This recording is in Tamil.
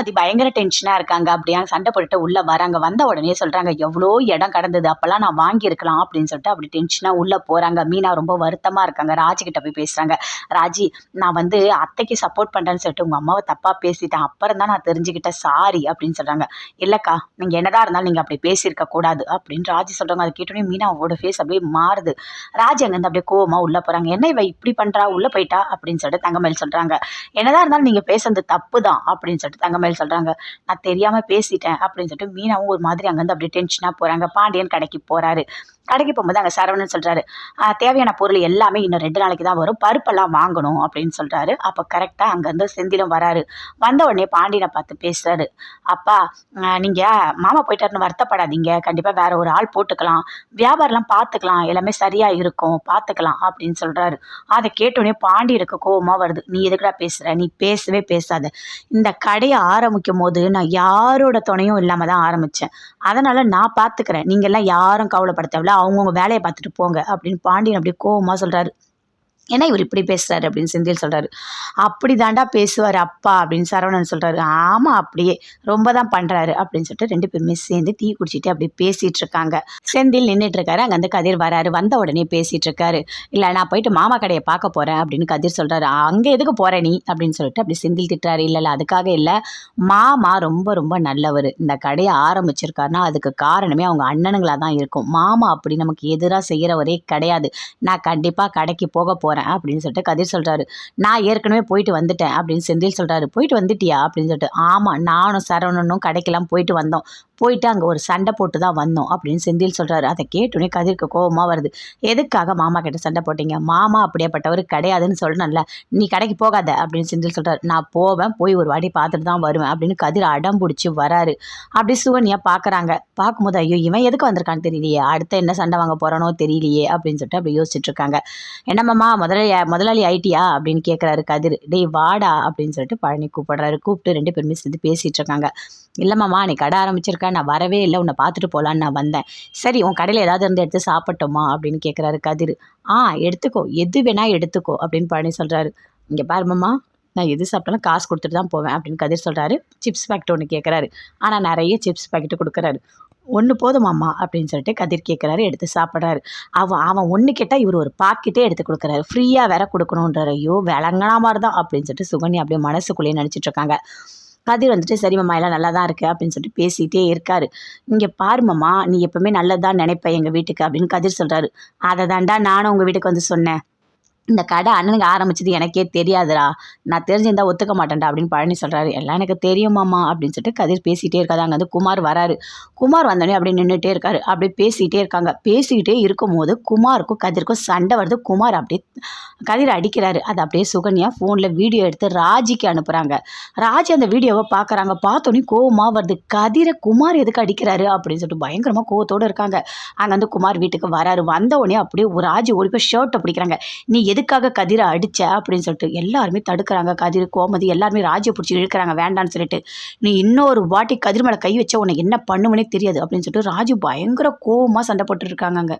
அது பயங்கர டென்ஷனாக இருக்காங்க. அப்படியா? சண்டை போட்டுட்டு உள்ளே வராங்க. வந்த உடனே சொல்கிறாங்க எவ்வளோ இடம் கடந்தது. அப்போல்லாம் நான் வாங்கியிருக்கலாம். அப்படின்னு சொல்லிட்டு அப்படி டென்ஷனாக உள்ளே போகிறாங்க மீனா ரொம்ப வருத்தமாக இருக்காங்க. ராஜிக்கிட்ட போய் பேசுகிறாங்க ராஜி நான் வந்து அத்தைக்கு சப்போர்ட் பண்ணுறேன்னு சொல்லிட்டு உங்கள் அம்மாவை தப்பாக பேசிட்டேன். அப்புறம் தான் நான் தெரிஞ்சுக்கிட்டேன். சாரி அப்படின்னு சொல்கிறாங்க இல்லைக்கா நீங்கள் என்னதான் இருந்தாலும் நீங்கள் அப்படி பேசியிருக்க கூடாது. அப்படின்னு ராஜி சொல்கிறாங்க அதை கேட்டோடனே மீனாவோட ஃபேஸ் அப்படியே மாறுது. ராஜி அங்கேருந்து அப்படியே கோவமாக உள்ளே போகிறாங்க என்ன இவ இப்படி பண்ணுறா உள்ளே போயிட்டா? அப்படின்னு சொல்லிட்டு தங்கமேல் சொல்கிறாங்க என்னதான் இருந்தாலும் நீங்கள் பேசுறது தப்பு தான் அப்படின்னு சொல்லிட்டு தங்கமேல் சொல்கிறாங்க நான் தெரியாமல் பேசிட்டேன் அப்படின்னு சொல்லிட்டு மீனாவும் ஒரு மாதிரி அங்கேருந்து அப்படியே டென்ஷனாக போகிறாங்க பாண்டியன் கடைக்கு போகிறாரு கடைக்கு போகும்போது அங்கே சரவணன் சொல்கிறாரு தேவையான பொருள் எல்லாமே இன்னும் ரெண்டு நாளைக்கு தான் வரும். பருப்பெல்லாம் வாங்கணும் அப்படின்னு சொல்கிறாரு அப்போ கரெக்டாக அங்கேருந்து செந்திலும் வராரு. வந்த உடனே பாண்டியனை பார்த்து பேசுகிறாரு அப்பா நீங்கள் மாமா போயிட்டாருன்னு வருத்தப்படாதீங்க. கண்டிப்பாக வேற ஒரு ஆள் போட்டுக்கலாம். வியாபாரம்லாம் பார்த்துக்கலாம். எல்லாமே சரியாக இருக்கும். பார்த்துக்கலாம் அப்படின்னு சொல்கிறாரு அதை கேட்டோடனே பாண்டியனுக்கு கோவமாக வருது. நீ எதுக்குடா பேசுகிற நீ பேசவே பேசாத. இந்த கடையை ஆரம்பிக்கும் போது நான் யாரோட துணையும் இல்லாமல் தான் ஆரம்பித்தேன் அதனால் நான் பார்த்துக்கிறேன். நீங்கள்லாம் யாரும் கவலைப்பட அவங்கவுங்க வேலையை பார்த்துட்டு போங்க அப்படின்னு பாண்டியன் அப்படியே கோவமாக சொல்கிறாரு ஏன்னா இவர் இப்படி பேசுகிறாரு அப்படின்னு செந்தில் சொல்கிறாரு அப்படி தாண்டா பேசுவார் அப்பா அப்படின்னு சரவணன் சொல்கிறாரு ஆமாம் அப்படியே ரொம்ப தான் பண்ணுறாரு அப்படின்னு சொல்லிட்டு ரெண்டு பேருமே சேர்ந்து டீ குடிச்சிட்டு அப்படி பேசிகிட்டு இருக்காங்க. செந்தில் நின்றுட்டு இருக்காரு. அங்கே வந்து கதிர் வராரு. வந்த உடனே பேசிகிட்டு இருக்காரு. இல்லை நான் போயிட்டு மாமா கடையை பார்க்க போகிறேன் அப்படின்னு கதிர் சொல்கிறாரு அங்கே எதுக்கு போகிற நீ? அப்படின்னு சொல்லிட்டு அப்படி செந்தில் திட்டுறாரு. இல்லை இல்லை அதுக்காக இல்லை. மாமா ரொம்ப ரொம்ப நல்லவர். இந்த கடையை ஆரம்பிச்சிருக்காருன்னா அதுக்கு காரணமே அவங்க அண்ணனுங்களாக தான் இருக்கும். மாமா அப்படி நமக்கு எதிராக செய்கிறவரே கிடையாது. நான் கண்டிப்பாக கடைக்கு போக போகிறேன் போகிறேன் அப்படின்னு சொல்லிட்டு கதிர் சொல்கிறாரு நான் ஏற்கனவே போயிட்டு வந்துட்டேன் அப்படின்னு செந்தில் சொல்கிறாரு போயிட்டு வந்துட்டியா அப்படின்னு சொல்லிட்டு ஆமாம் நானும் சரவணனும் கடைக்கெல்லாம் போயிட்டு வந்தோம். போயிட்டு அங்கே ஒரு சண்டை போட்டு தான் வந்தோம் அப்படின்னு செந்தில் சொல்கிறாரு அதை கேட்டுனே கதிர்க்கு கோபமாக வருது. எதுக்காக மாமா கிட்ட சண்டை போட்டீங்க? மாமா அப்படியேப்பட்டவர் கிடையாதுன்னு சொல்லணும்ல நீ கடைக்கு போகாத அப்படின்னு செந்தில் சொல்கிறார் நான் போவேன் போய் ஒரு வாட்டி பார்த்துட்டு தான் வருவேன் அப்படின்னு கதிர் அடம் பிடிச்சி வராரு. அப்படி சுகன்யா பார்க்குறாங்க பார்க்கும்போது ஐயோ இவன் எதுக்கு வந்திருக்கான்னு தெரியலையே. அடுத்த என்ன சண்டை வாங்க போகிறானோ தெரியலையே அப்படின்னு சொல்லிட்டு அப்படி யோசிச்சுட்டு இருக்காங்க. என்னம்மா முதலாளி முதலாளி ஐட்டியா அப்படின்னு கேட்குறாரு கதிர். டேய் வாடா அப்படின்னு சொல்லிட்டு பழனி கூப்பிடுறாரு. கூப்பிட்டு ரெண்டு பேருமே சேர்ந்து பேசிகிட்டு இருக்காங்க. இல்லைம்மாம்மா நீ கடை ஆரம்பிச்சிருக்கா. நான் வரவே இல்லை. உன்னை பார்த்துட்டு போகலான்னு நான் வந்தேன். சரி உன் கடையில் ஏதாவது இருந்து எடுத்து சாப்பிட்டோமா? அப்படின்னு கேட்குறாரு கதிர். ஆ எடுத்துக்கோ. எது வேணால் எடுத்துக்கோ அப்படின்னு பழனி சொல்கிறாரு இங்கே பாருமாம்மா நான் எது சாப்பிட்டாலும் காசு கொடுத்துட்டு தான் போவேன் அப்படின்னு கதிர் சொல்கிறாரு சிப்ஸ் பேக்கெட் ஒன்று கேட்குறாரு ஆனால் நிறைய சிப்ஸ் பேக்கெட்டு கொடுக்குறாரு. ஒன்று போதுமாம்மா அப்படின்னு சொல்லிட்டு கதிர் கேட்குறாரு எடுத்து சாப்பிட்றாரு. அவன் அவன் ஒன்று கேட்டால் இவர் ஒரு பாக்கெட்டே எடுத்து கொடுக்குறாரு. ஃப்ரீயாக வேற கொடுக்கணுன்றார் ஐயோ விளங்கனா மாதிரி தான் அப்படின்னு சொல்லிட்டு சுகன்யா அப்படியே மனசுக்குள்ளேயே நினச்சிட்டு இருக்காங்க. கதிர் வந்துட்டு சரி மாமா எல்லாம் நல்லா தான் இருக்குது அப்படின்னு சொல்லிட்டு பேசிகிட்டே இருக்காரு. இங்கே பாருமாம்மா நீ எப்போவுமே நல்லதான் நினைப்பேன் எங்கள் வீட்டுக்கு அப்படின்னு கதிர் சொல்கிறாரு அதை தாண்டா நானும் உங்கள் வீட்டுக்கு வந்து சொன்னேன். இந்த கடை அண்ணனுக்கு ஆரம்பிச்சது எனக்கே தெரியாதுடா. நான் தெரிஞ்சிருந்தா ஒத்துக்க மாட்டேன்டா அப்படின்னு பழனி சொல்கிறாரு எல்லாம் எனக்கு தெரியுமாம்மா அப்படின்னு சொல்லிட்டு கதிர் பேசிகிட்டே இருக்காது அங்கே வந்து குமார் வராரு. குமார் வந்தோடனே அப்படியே நின்றுட்டே இருக்காரு. அப்படியே பேசிகிட்டே இருக்காங்க. பேசிக்கிட்டே இருக்கும்போது குமாருக்கும் கதிர்க்கும் சண்டை வருது. குமார் அப்படியே கதிர் அடிக்கிறாரு. அது அப்படியே சுகன்யா ஃபோனில் வீடியோ எடுத்து ராஜிக்கு அனுப்புகிறாங்க ராஜி அந்த வீடியோவை பார்க்குறாங்க பார்த்தோன்னே கோவமாக வருது. கதிரை குமார் எதுக்கு அடிக்கிறாரு அப்படின்னு சொல்லிட்டு பயங்கரமாக கோவத்தோடு இருக்காங்க. அங்கே வந்து குமார் வீட்டுக்கு வராரு. வந்த உடனே அப்படியே ஒரு ராஜி ஓடி போய் ஷர்ட்டை பிடிக்கிறாங்க. நீ எதுக்காக கதிரை அடித்த அப்படின்னு சொல்லிட்டு எல்லாருமே தடுக்கிறாங்க. கதிர் கோமதி எல்லாருமே ராஜ்ய பிடிச்சி இழுக்கிறாங்க. வேண்டான்னு சொல்லிட்டு. நீ இன்னொரு வாட்டி கதிர் மேலே கை வச்சா உனக்கு என்ன பண்ணுவனே தெரியாது அப்படின்னு சொல்லிட்டு ராஜு பயங்கர கோவமாக சண்டை போட்டுருக்காங்க அங்கே.